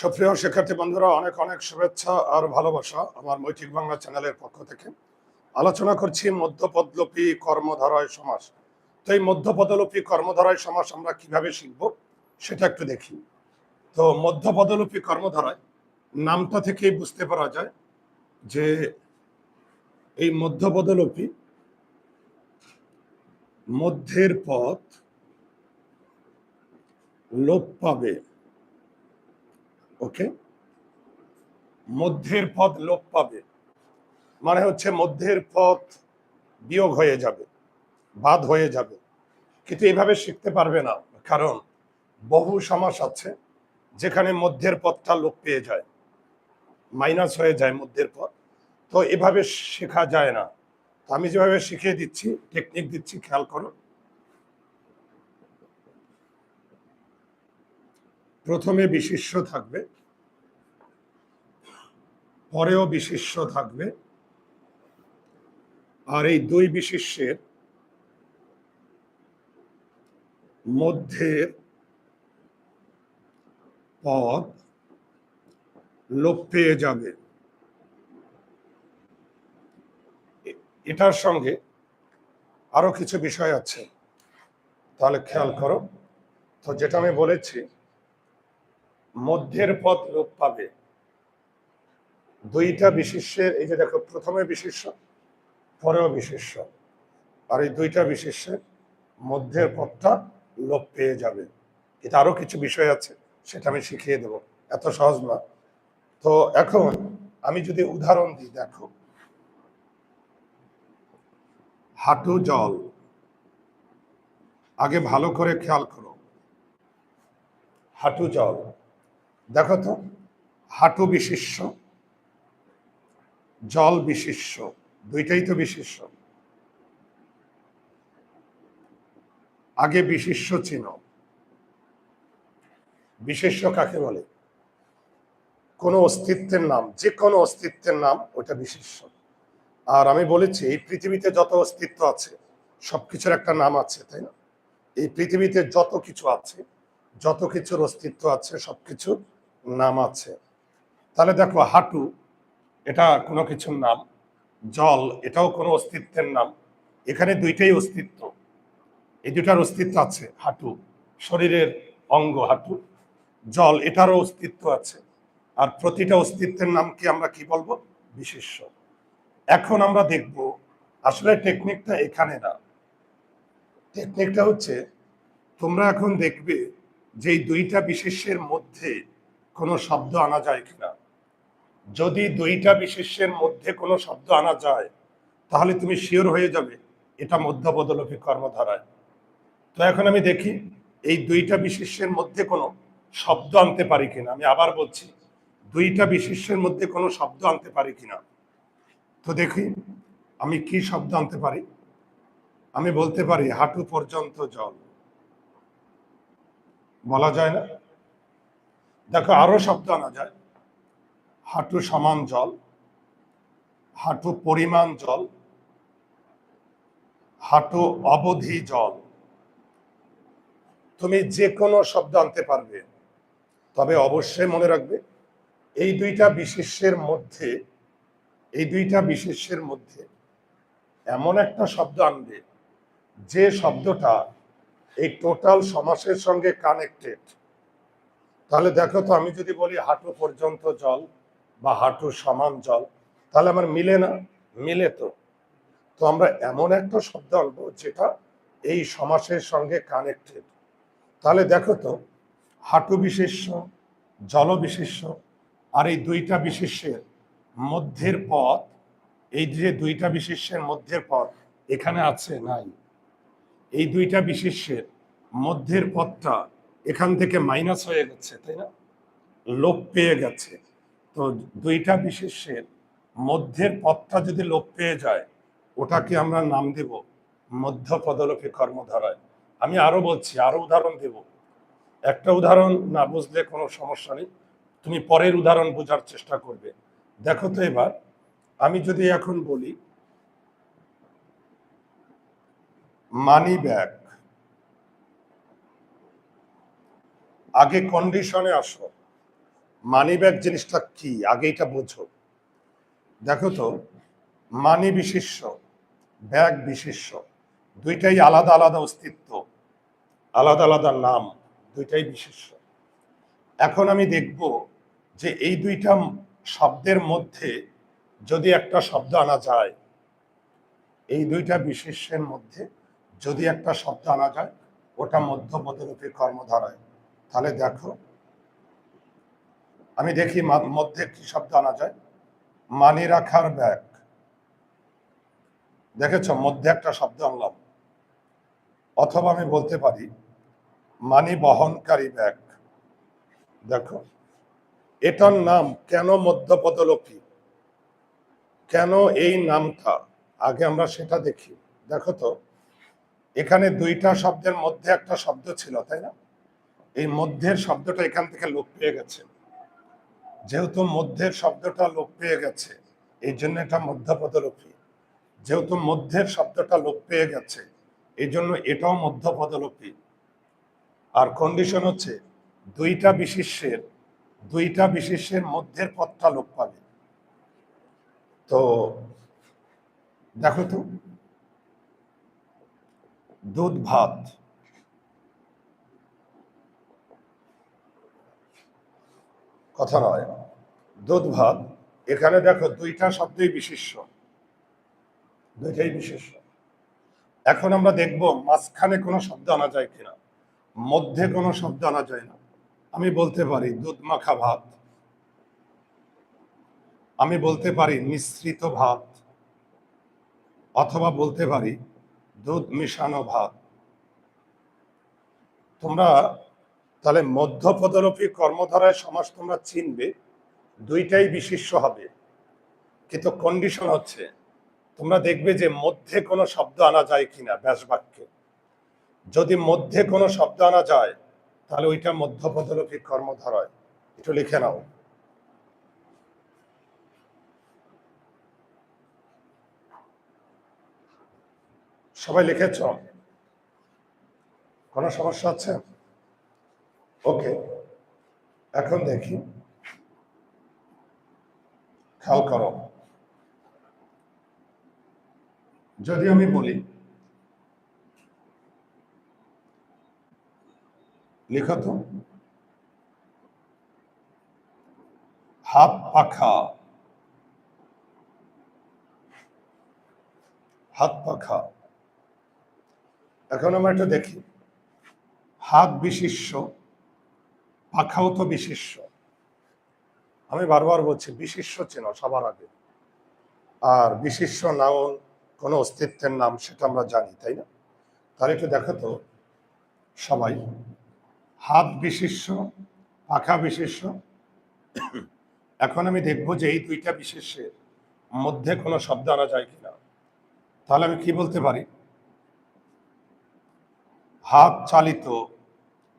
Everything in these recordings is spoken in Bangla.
সুপ্রিয় শিক্ষার্থী বন্ধুরা, অনেক অনেক শুভেচ্ছা আর ভালোবাসা আমার মৈত্রিক বাংলা চ্যানেলের পক্ষ থেকে। আলোচনা করছি মধ্যপদলোপী কর্মধারয় সমাস। তো এই মধ্যপদলোপী কর্মধারয় সমাস আমরা কীভাবে শিখব সেটা একটু দেখি। তো মধ্যপদলোপী কর্মধারয়, নামটা থেকেই বুঝতে পারা যায় যে এই মধ্যপদলোপী মধ্যের পথ লোপ পাবে। ওকে মধ্যের পথ লোপ পাবে। মানে হচ্ছে মধ্যের পথ বিয়োগ হয়ে যাবে, বাদ হয়ে যাবে। কিন্তু এইভাবে শিখতে পারবে না, কারণ বহু সমাস আছে যেখানে মধ্যের পথটা লোপ পেয়ে যায়, মাইনাস হয়ে যায় মধ্যের পথ তো এভাবে শেখা যায় না। আমি যেভাবে শিখিয়ে দিচ্ছি টেকনিক দিচ্ছি, খেয়াল করো। প্রথমে বিশিষ্য থাকবে, পরেও বিশিষ্য থাকবে, আর এই দুই বিশিষ্যের মধ্যে পদ লোপ পেয়ে যাবে। এটার সঙ্গে আরও কিছু বিষয় আছে, তাহলে খেয়াল করো। তো যেটা আমি বলেছি মধ্যের পথ লোপ পাবে। দুইটা বিশিষ্যের, এই যে দেখো, প্রথমে বিশিষ্য, পরেও বিশিষ্য। আর এই দুইটা বিশিষ্যের মধ্যের পথটা লোপ পেয়ে যাবে। এটা আরও কিছু বিষয় আছে, সেটা আমি শিখিয়ে দেব। এত সহজ না। তো এখন আমি যদি উদাহরণ দিই, দেখো। হাঁটু জল। আগে ভালো করে খেয়াল করো। হাঁটু জল। দেখো তো, হাঁটু বিশিষ্য জল বিশিষ্য দুইটাই তো বিশিষ্য আগে বিশিষ্য চিহ্ন বিশেষ্য কাকে বলে? কোনো অস্তিত্বের নাম যে কোনো অস্তিত্বের নাম ওটা বিশেষ্য আর আমি বলেছি, এই পৃথিবীতে যত অস্তিত্ব আছে, সবকিছুর একটা নাম আছে, তাই না? এই পৃথিবীতে যত কিছু আছে, যত কিছুর অস্তিত্ব আছে, সবকিছুর নাম আছে। তাহলে দেখো, হাঁটু, এটা কোনো কিছুর নাম। জল, এটাও কোনো অস্তিত্বের নাম। এখানে দুইটাই অস্তিত্ব। এই দুটার অস্তিত্ব আছে, হাঁটু। শরীরের অঙ্গ হাঁটু। জল, এটারও অস্তিত্ব আছে। আর প্রতিটা অস্তিত্বের নাম কি আমরা কি বলব? বিশেষ্য। এখন আমরা দেখব, আসলে টেকনিকটা এখানে না। টেকনিকটা হচ্ছে, তোমরা এখন দেখবে যে দুইটা বিশেষ্যের মধ্যে কোনো শব্দ আনা যায় কিনা? যদি দুইটা বিশেষ্যের মধ্যে কোনো শব্দ আনা যায়, তাহলে তুমি শিওর হয়ে যাবে, এটা মধ্যবদলপী কর্মধারায়। তো এখন আমি দেখি, এই দুইটা বিশেষ্যের মধ্যে কোনো শব্দ আনতে পারি কিনা? আমি আবার বলছি, দুইটা বিশেষ্যের মধ্যে কোনো শব্দ আনতে পারি কিনা? তো দেখি, আমি কি শব্দ আনতে পারি? আমি বলতে পারি, হাঁটু পর্যন্ত জল। বলা যায় না? দেখো, আরও শব্দ আনা যায় হাঁটু সমান জল, হাঁটু পরিমাণ জল, হাঁটু অবধি জল। তুমি যে কোনো শব্দ আনতে পারবে, তবে অবশ্যই মনে রাখবে, এই দুইটা বিশেষ্যের মধ্যে, এই দুইটা বিশেষ্যের মধ্যে এমন একটা শব্দ আনবে, যে শব্দটা এই টোটাল সমাসের সঙ্গে কানেক্টেড তাহলে দেখো তো, আমি যদি বলি হাঁটু পর্যন্ত জল বা হাঁটু সমান জল, তাহলে আমার মিলে না? মিলে তো। তো আমরা এমন একটা শব্দ আনব যেটা এই সমাসের সঙ্গে কানেক্টেড তাহলে দেখো তো, হাঁটু বিশেষ্য, জল বিশেষ্য, আর এই দুইটা বিশেষ্যের মধ্যের পথ, এই যে দুইটা বিশেষ্যের মধ্যের পথ এখানে আছে নাই। এই দুইটা বিশেষ্যের মধ্যের পথটা এখান থেকে মাইনাস হয়ে গেছে, তাই না? লোপ পেয়ে গেছে। তো দুইটা বিশেষের মধ্যের পথটা যদি লোপ পেয়ে যায়, ওটাকে আমরা নাম দেব মধ্য পদলোপী কর্মধারায়। আমি আরও বলছি, আরও উদাহরণ দেব। একটা উদাহরণ না বুঝলে কোনো সমস্যা নেই। তুমি পরের উদাহরণ বোঝার চেষ্টা করবে। দেখো তো এবার, আমি যদি এখন বলি মানি ব্যাগ আগে কন্ডিশনে আসো। মানি ব্যাগ জিনিসটা কি? আগে এটা বোঝো। দেখো তো মানি বিশিষ্য ব্যাগ বিশিষ্য দুইটাই আলাদা আলাদা অস্তিত্ব, আলাদা আলাদা নাম, দুইটাই বিশিষ্য এখন আমি দেখব যে এই দুইটা শব্দের মধ্যে যদি একটা শব্দ আনা যায়, এই দুইটা বিশেষ্যের মধ্যে যদি একটা শব্দ আনা যায়, ওটা মধ্যপদরূপী কর্মধারায়। তাহলে দেখো। আমি দেখি মধ্যে কি শব্দ আনা যায়? মানি রাখার ব্যাগ। দেখেছ? মধ্যে একটা শব্দ আনলাম। অথবা আমি বলতে পারি, মানি বহনকারী ব্যাগ। দেখো। এটার নাম কেন মধ্যপদলোপী? কেন এই নামটা? আগে আমরা সেটা দেখি। দেখো তো, এখানে দুইটা শব্দের মধ্যে একটা শব্দ ছিল, তাই না? এই মধ্যের শব্দটা এখান থেকে লোপ পেয়ে গেছে। যেহেতু মধ্যের শব্দটা লোপ পেয়ে গেছে, এই জন্য এটা মধ্যপদলোপী যেহেতু মধ্যের শব্দটা লোপ পেয়ে গেছে, এই জন্য এটাও মধ্যপদলোপী আর কন্ডিশন হচ্ছে দুইটা বিশিষ্যের দুইটা বিশিষ্যের মধ্যের পথটা লোপ পাবে। তো দেখো তো দুধ ভাত কথা নয়। দুধ ভাত এখানে দেখো দুইটা শব্দই বিশিষ্য দুইটাই বিশিষ্য এখন আমরা দেখব মাঝখানে কোনো শব্দ আনা যায় কিনা, মধ্যে কোনো শব্দ আনা যায় না। আমি বলতে পারি দুধ মাখা ভাত। আমি বলতে পারি মিশ্রিত ভাত। অথবা বলতে পারি দুধ মিশানো ভাত। তোমরা তাহলে মধ্যপদরূপী কর্মধারায় সমাজ তোমরা চিনবে, দুইটাই বিশিষ্য হবে। কিন্তু কন্ডিশন হচ্ছে, তোমরা দেখবে যে মধ্যে কোনো শব্দ আনা যায় কিনা ব্যাস বাক্যে যদি মধ্যে কোনো শব্দ আনা যায়, তাহলে ওইটা মধ্যপদরূপী কর্মধারায়। একটু লিখে নাও। সবাই লিখেছ? কোনো সমস্যা আছে? ওকে এখন দেখি। খেয়াল করো। যদি আমি বলি, লিখো তো। হাত পাখা। হাত পাখা। এখন আমরা একটু দেখি। হাত বিশিষ্য পাখাও তো বিশিষ্য আমি বারবার বলছি বিশিষ্য চেন সবার আগে। আর বিশিষ্য নাউন কোনো অস্তিত্বের নাম সেটা আমরা জানি, তাই না? তাহলে একটু দেখো তো সবাই। হাত বিশিষ্য পাখা বিশিষ্য এখন আমি দেখব যে এই দুইটা বিশেষের মধ্যে কোনো শব্দ আনা যায় কিনা। তাহলে আমি কি বলতে পারি? হাত চালিত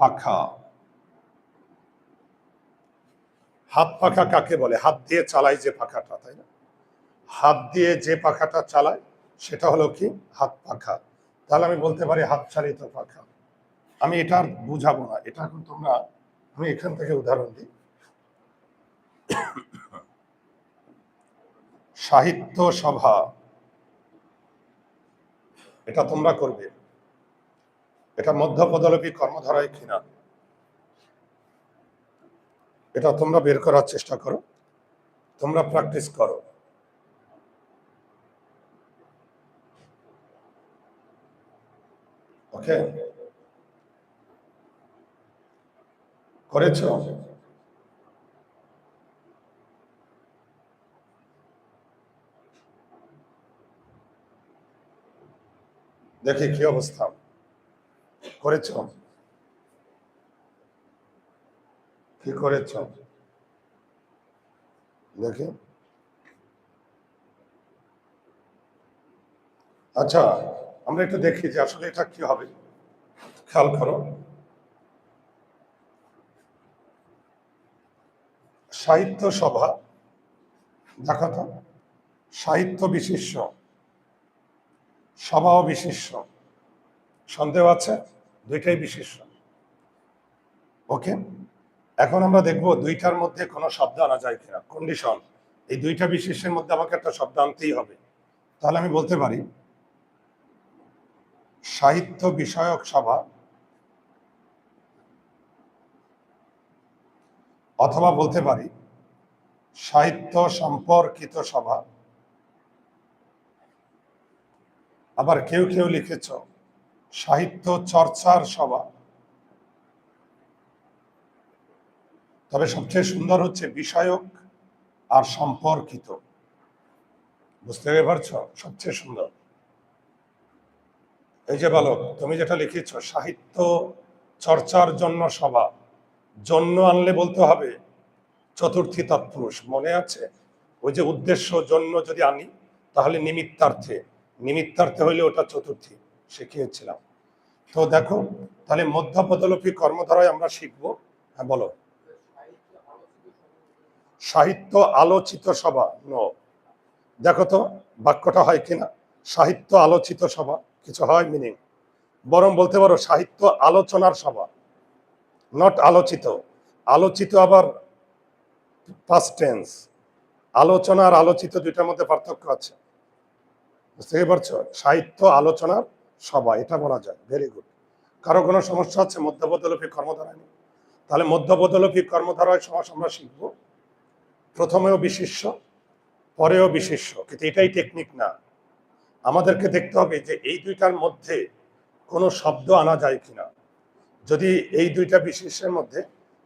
পাখা। হাত পাখা কাকে বলে? হাত দিয়ে চালায় যে পাখাটা তাই না? হাত দিয়ে যে পাখাটা চালায়, সেটা হলো কি? হাত পাখা তাহলে আমি বলতে পারি হাত চালিত পাখা আমি এটা বুঝাবো না। এটা এখন তোমরা, আমি এখান থেকে উদাহরণ দিই। সাহিত্য সভা, এটা তোমরা করবে। এটা মধ্যপদলোপী কর্মধারায় কিনা? এটা তোমরা বের করার চেষ্টা করো। তোমরা প্র্যাকটিস করো। ওকে করেছ? দেখি কি অবস্থা। করেছ? কি করেছ? দেখি। আচ্ছা আমরা একটু দেখি যে আসলে এটা কি হবে। খেয়াল করো। সাহিত্য সভা, দেখো তো, সাহিত্য বিশিষ্য সভাও বিশিষ্য সন্দেহ আছে, দুইটাই বিশিষ্য ওকে? এখন আমরা দেখব দুইটার মধ্যে কোনো শব্দ আনা যায় কিনা কন্ডিশন এই দুইটা বিশেষের মধ্যে আমাকে একটা শব্দ আনতেই হবে। তাহলে আমি বলতে পারি, সাহিত্য বিষয়ক সভা অথবা বলতে পারি, সাহিত্য সম্পর্কিত সভা। আবার কেউ কেউ লিখেছ, সাহিত্য চর্চার সভা। তবে সবচেয়ে সুন্দর হচ্ছে বিষয়ক আর সম্পর্কিত। বুঝতে পারছ? সবচেয়ে সুন্দর। এই যে বালক, তুমি যেটা লিখেছ, সাহিত্য চর্চার জন্য সভা, জন্য আনলে বলতে হবে চতুর্থী তৎপুরুষ। মনে আছে? ওই যে উদ্দেশ্য জন্য যদি আনি, তাহলে নিমিত্তার্থে নিমিত্তার্থে হইলে ওটা চতুর্থী, শিখিয়েছিলাম। তো দেখো, তাহলে মধ্যপদলোপী কর্মধারায় আমরা শিখব। হ্যাঁ বলো। সাহিত্য আলোচিত সভা। নো। দেখো তো, বাক্যটা হয় কিনা? সাহিত্য আলোচিত সভা, কিছু হয় মিনিং বরং বলতে পারো, সাহিত্য আলোচনার সভা। নট আলোচিত। আলোচিত আবার পাস্ট টেন্স আলোচনা আর আলোচিত দুইটার মধ্যে পার্থক্য আছে। বুঝতে পারছ? সাহিত্য আলোচনার সভা, এটা বলা যায়। ভেরি গুড কারও কোনো সমস্যা আছে? মধ্যপদলোপী কর্মধারায় তাহলে মধ্যপদলোপী কর্মধারায় সমাস আমরা শিখব। প্রথমেও বিশিষ্য পরেও বিশিষ্য কিন্তু এটাই টেকনিক না। আমাদেরকে দেখতে হবে যে এই দুইটার মধ্যে কোনো শব্দ আনা যায় কিনা। যদি এই দুইটা বিশেষের মধ্যে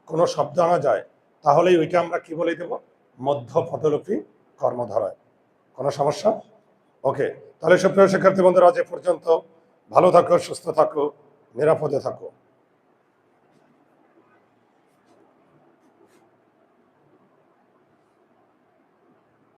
কোনো শব্দ আনা যায় তাহলেই ওইটা আমরা কি বলে দেব? মধ্য পদলোপী কর্মধারায়। কোনো সমস্যা? ওকে, তাহলে সুপ্রিয় শিক্ষার্থী বন্ধুরা, আজ পর্যন্ত। ভালো থাকো, সুস্থ থাকো, নিরাপদে থাকো।